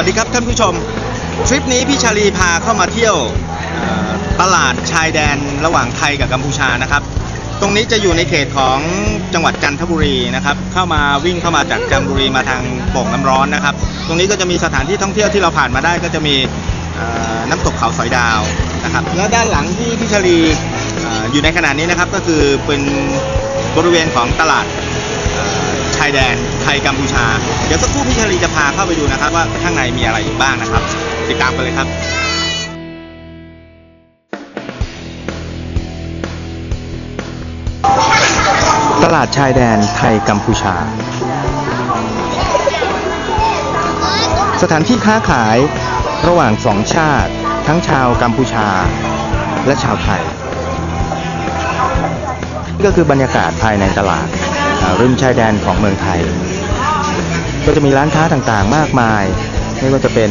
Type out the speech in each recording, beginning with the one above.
วัสดีครับท่านผู้ชม ทริปนี้พี่ชาลีพาเข้ามาเที่ยวตลาดชายแดนระหว่างไทยกับกัมพูชานะครับ ตรงนี้จะอยู่ในเขตของจังหวัดจันทบุรีนะครับ เข้ามาวิ่งเข้ามาจากจันทบุรีมาทางโป่งน้ำร้อนนะครับ ตรงนี้ก็จะมีสถานที่ท่องเที่ยวที่เราผ่านมาได้ก็จะมีน้ำตกเขาสอยดาวนะครับ แล้วด้านหลังที่พี่ชาลีอยู่ในขณะนี้นะครับก็คือเป็นบริเวณของตลาด ชายแดนไทยกัมพูชา เดี๋ยวสักครู่พี่ชลีจะพาเข้าไปดูนะครับ ว่าข้างในมีอะไรอีกบ้างนะครับ ติดตามกันเลยครับตลาดชายแดนไทยกัมพูชา สถานที่ค้าขายระหว่างสองชาติ ทั้งชาวกัมพูชา และชาวไทยนี่ก็คือบรรยากาศภายในตลาด ริมชายแดนของเมืองไทย ก็จะมีร้านค้าต่างๆมากมาย ไม่ว่าจะเป็น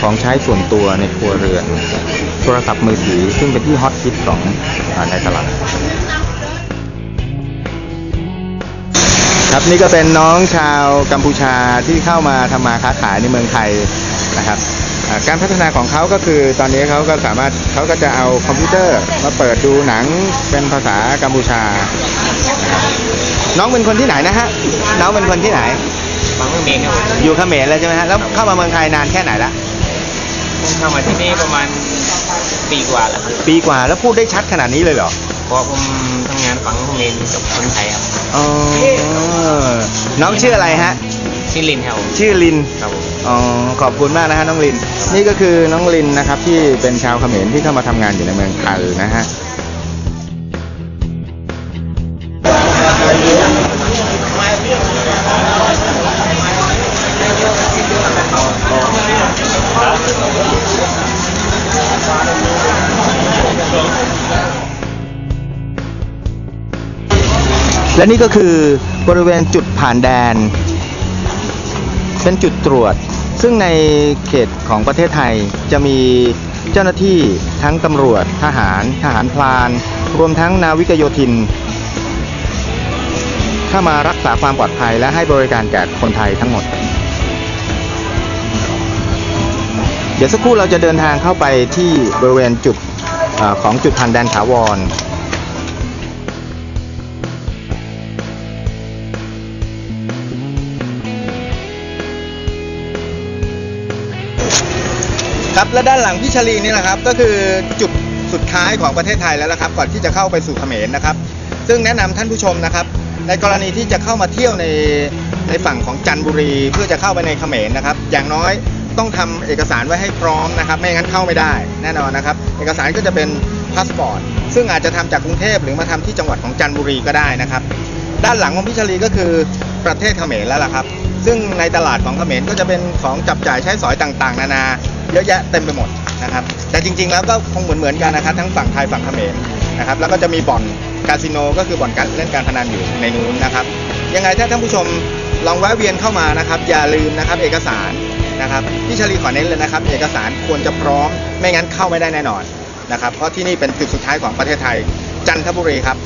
ของใช้ส่วนตัวในครัวเรือน โทรศัพท์มือถือซึ่งเป็นที่ฮอตฮิตของในตลาดครับนี่ก็เป็นน้องชาวกัมพูชาที่เข้ามาทำมาค้าขายในเมืองไทยนะครับการพัฒนาของเขาก็คือตอนนี้เขาก็สามารถเขาก็จะเอาคอมพิวเตอร์มาเปิดดูหนังเป็นภาษากัมพูชา น้องเป็นคนที่ไหนนะฮะ น้องเป็นคนที่ไหนฟังเขมรครับผมอยู่เขมรเลยใช่ไหมฮะ แล้วเข้ามาเมืองไทยนานแค่ไหนละ ผมเข้ามาที่นี่ประมาณปีกว่าแล้วครับปีกว่าแล้วพูดได้ชัดขนาดนี้เลยเหรอ เพราะผมทำงานฝังเขมรกับคนไทยครับอ๋อ น้องชื่ออะไรฮะ ชื่อลินครับผมชื่อลิน ครับผม อ๋อ ขอบคุณมากนะฮะน้องลิน นี่ก็คือน้องลินนะครับที่เป็นชาวเขมรที่เข้ามาทำงานอยู่ในเมืองไทยนะฮะ และนี่ก็คือบริเวณจุดผ่านแดน เป็นจุดตรวจ ซึ่งในเขตของประเทศไทยจะมีเจ้าหน้าที่ทั้งตำรวจทหารทหารพลาน รวมทั้งนาวิกโยธิน เข้ามารักษาความปลอดภัยและให้บริการแก่คนไทยทั้งหมด เดี๋ยวสักครู่เราจะเดินทางเข้าไปที่บริเวณจุดออของจุดผ่านแดนถาวร ครับและด้านหลังพี่ชลีนี่แหละครับก็คือจุดสุดท้ายของประเทศไทยแล้วละครับ ก่อนที่จะเข้าไปสู่เขมรนะครับ ซึ่งแนะนำท่านผู้ชมนะครับ ในกรณีที่จะเข้ามาเที่ยวในในฝั่งของจันทบุรี เพื่อจะเข้าไปในเขมรนะครับ อย่างน้อยต้องทำเอกสารไว้ให้พร้อมนะครับ ไม่งั้นเข้าไม่ได้แน่นอนนะครับ เอกสารก็จะเป็นพาสปอร์ตซึ่งอาจจะทำจากกรุงเทพหรือมาทำที่จังหวัดของจันทบุรีก็ได้นะครับ ด้านหลังของพี่ชลีก็คือประเทศเขมรแล้วล่ะครับ ซึ่งในตลาดของเขมรก็จะเป็นของจับจ่ายใช้สอยต่างๆ นานา เยอะแยะเต็มไปหมดนะครับแต่จริง ๆ แล้วก็คงเหมือนเหมือนๆกันนะครับทั้งฝั่งไทยฝั่งเขมรนะครับแล้วก็จะมีบ่อนคาสิโนก็คือบ่อนการเล่นการพนันอยู่ในนู้นนะครับ ยังไงถ้าท่านผู้ชมลองแวะเวียนเข้ามานะครับ อย่าลืมนะครับเอกสารนะครับพี่ชลีขอเน้นเลยนะครับ เอกสารควรจะพร้อมไม่งั้นเข้าไม่ได้แน่นอนนะครับเพราะที่นี่เป็นจุดสุดท้ายของประเทศไทยจันทบุรีครับ